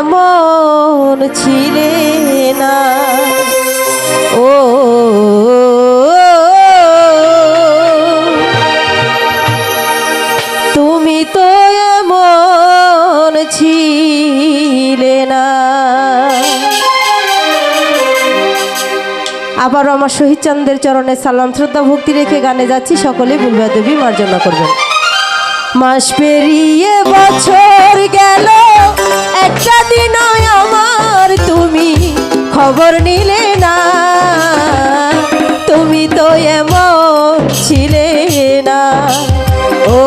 এমন ছিলে না। ও, তুমি তো এমন ছিলে না। আবার আমার শহীদ চন্দ্রের চরণে সালাম শ্রদ্ধা ভক্তি রেখে গানে যাচ্ছি, সকলে বুলবা দেবী মার্জনা করবেন। মাস পেরিয়ে বছর গেল। একটা দিন আমার, তুমি খবর নিলে না। তুমি তো এমন ছিলে না। ও,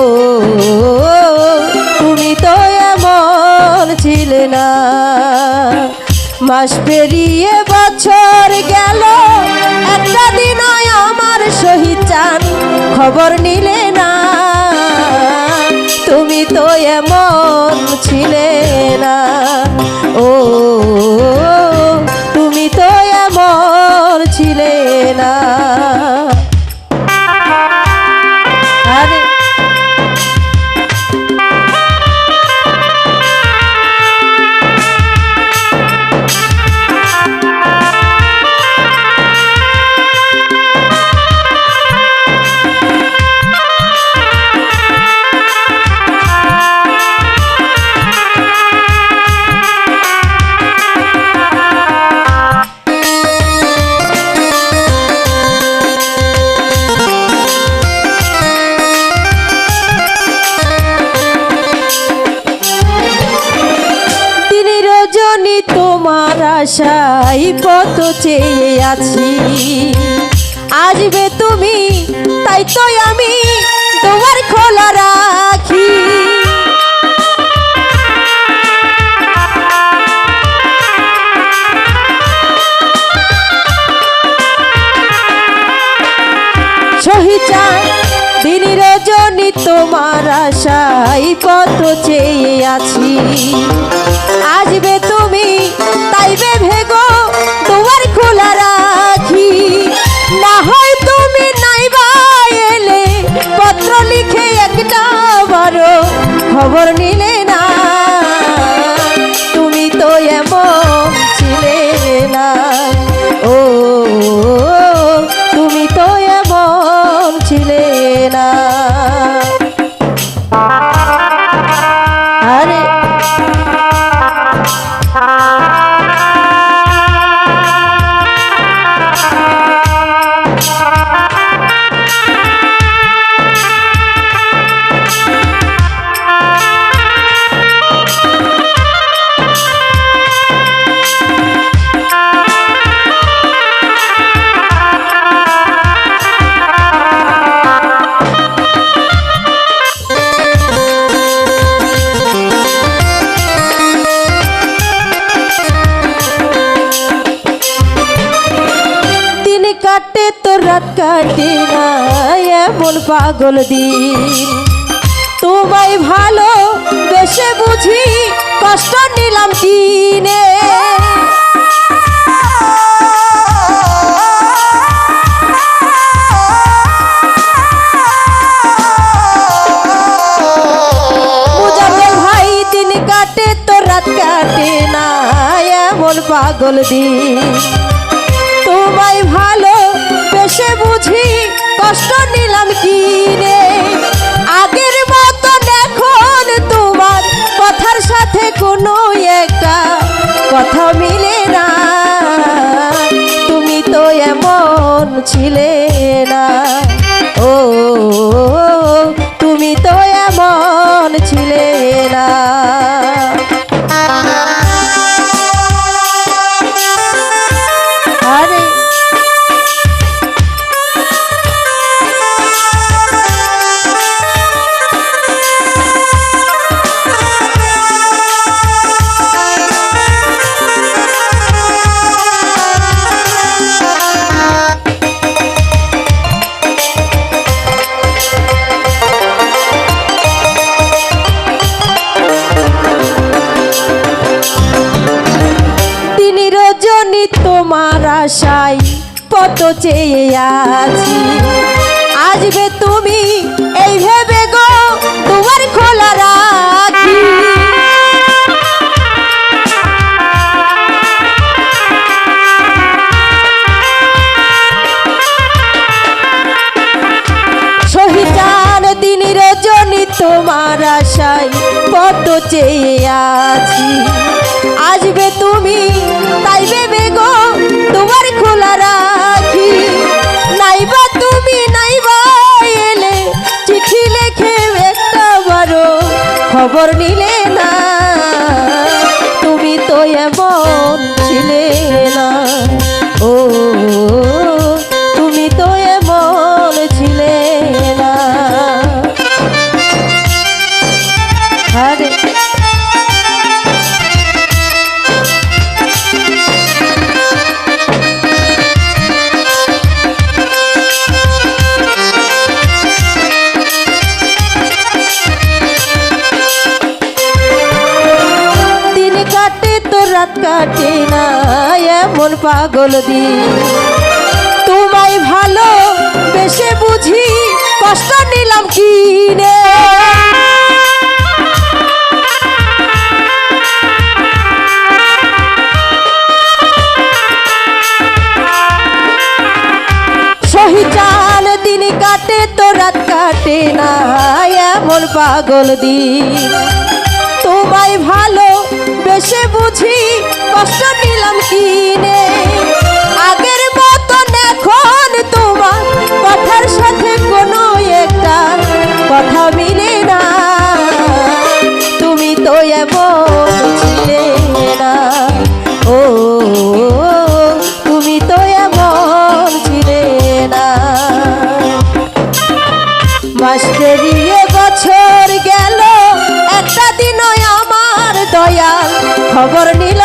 তুমি তো এমন ছিলে না। মাস পেরিয়ে বছর গেল। একটা দিন আমার শহীদ চান খবর নিলে না। তুমি তো এমন ছিলে না। ও তোমার আশাই পথ চেয়ে আছি। আসবে তুমি, তাই তো আমি তোমার খোলা রাখি। দিন রজনী তোমার আশাই পথ চেয়ে আছি। আসবে তুমি তাইবে ভেগো তোমার খোলা রাখি না কাটে তোর রাত কাটে না, এমন পাগল দিন। তোমায় ভালো বেশে বুঝি, কষ্ট নিলাম দিনে কাটে তো রাত কাটে না, এমন পাগল দিন। কষ্ট নিলাম কি রে? আগের মতন এখন তোমার কথার সাথে কোনো একটা কথা মিলে না। তুমি তো এমন ছিলে না। দিন রজনী তোমার আশায়, কত চেয়ে আছি। আসবে তুমি এই ভেবে গো, তোমার খোলা রাখি। সহিতান দিন রজনী তোমার আশায়, কত চেয়ে খবর নিলে না। তুমি তো এমন কাটে না এমন পাগল দিন। তোমায় ভালো বেশে বুঝি, কষ্ট নিলাম কিনে। কাটে, তো রাত কাটে না এমন পাগল দিন। না। ও, তুমি তো এমন না। মাস পেরিয়ে বছর গেল, একটা দিনও আমার দয়া খবর নিল